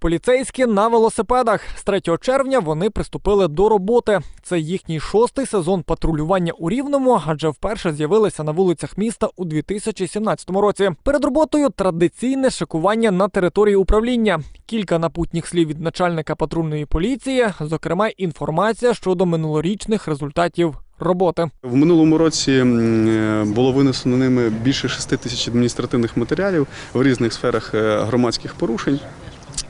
Поліцейські на велосипедах з 3 червня вони приступили до роботи. Це їхній шостий сезон патрулювання у Рівному, адже вперше з'явилися на вулицях міста у 2017 році. Перед роботою традиційне шикування на території управління. Кілька напутніх слів від начальника патрульної поліції, зокрема інформація щодо минулорічних результатів роботи. В минулому році е, було винесено ними більше 6 тисяч адміністративних матеріалів в різних сферах е, громадських порушень.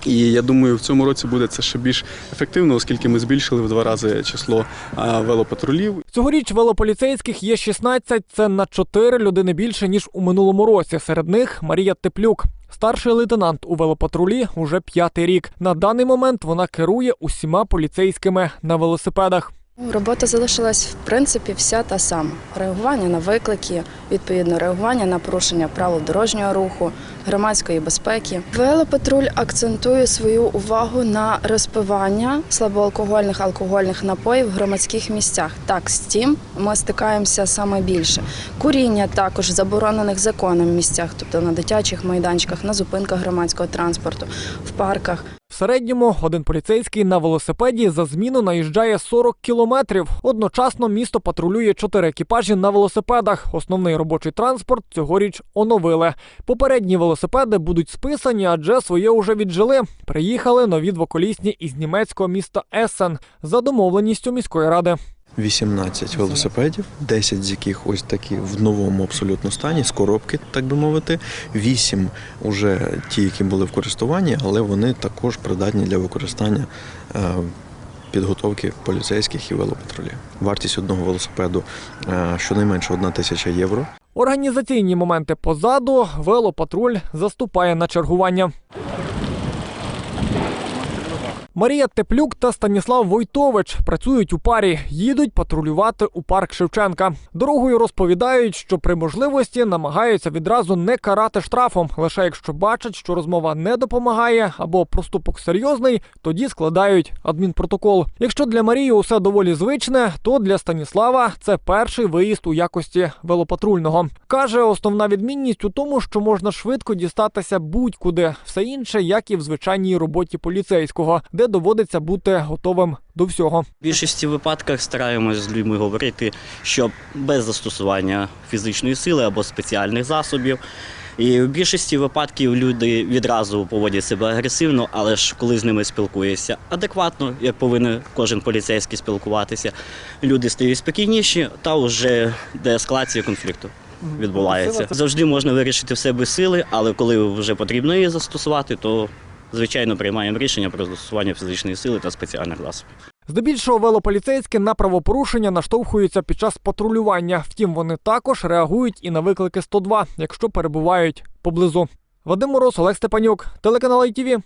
І я думаю, в цьому році буде це ще більш ефективно, оскільки ми збільшили в два рази число велопатрулів. Цьогоріч велополіцейських є 16, це на 4 людини більше, ніж у минулому році. Серед них Марія Теплюк. Старший лейтенант у велопатрулі уже п'ятий рік. На даний момент вона керує усіма поліцейськими на велосипедах. Робота залишилась в принципі вся та сама: реагування на виклики, відповідно реагування на порушення правил дорожнього руху, громадської безпеки. Велопатруль акцентує свою увагу на розпивання слабоалкогольних алкогольних напоїв в громадських місцях. Так, з тим ми стикаємося саме більше. Куріння також заборонених законом місцях, тобто на дитячих майданчиках, на зупинках громадського транспорту, в парках. Середньому один поліцейський на велосипеді за зміну наїжджає 40 кілометрів. Одночасно місто патрулює чотири екіпажі на велосипедах. Основний робочий транспорт цьогоріч оновили. Попередні велосипеди будуть списані, адже своє уже віджили. Приїхали нові двоколісні із німецького міста Есен за домовленістю міської ради. 18 велосипедів, 10 з яких ось такі в новому абсолютно стані, з коробки, так би мовити. 8 уже ті, які були в користуванні, але вони також придатні для використання е, підготовки поліцейських і велопатрулів. Вартість одного велосипеду е, щонайменше 1 тисяча євро. Організаційні моменти позаду велопатруль заступає на чергування. Марія Теплюк та Станіслав Войтович працюють у парі, їдуть патрулювати у парк Шевченка. Дорогою розповідають, що при можливості намагаються відразу не карати штрафом. Лише якщо бачать, що розмова не допомагає або проступок серйозний, тоді складають адмінпротокол. Якщо для Марії усе доволі звичне, то для Станіслава це перший виїзд у якості велопатрульного. Каже, основна відмінність у тому, що можна швидко дістатися будь-куди. Все інше, як і в звичайній роботі поліцейського, де доводиться бути готовим до всього. В більшості випадках стараємось з людьми говорити, що без застосування фізичної сили або спеціальних засобів. І в більшості випадків люди відразу поводять себе агресивно, але ж коли з ними спілкуєшся адекватно, як повинен кожен поліцейський спілкуватися, люди стають спокійніші та вже деескалація конфлікту відбувається. Завжди можна вирішити все без сили, але коли вже потрібно її застосувати, то звичайно приймаємо рішення про застосування фізичної сили та спеціальних засобів. Здебільшого велополіцейські на правопорушення наштовхуються під час патрулювання. Втім, вони також реагують і на виклики 102, якщо перебувають поблизу. Вадим Мороз, Олег Степанюк, телеканал ITV.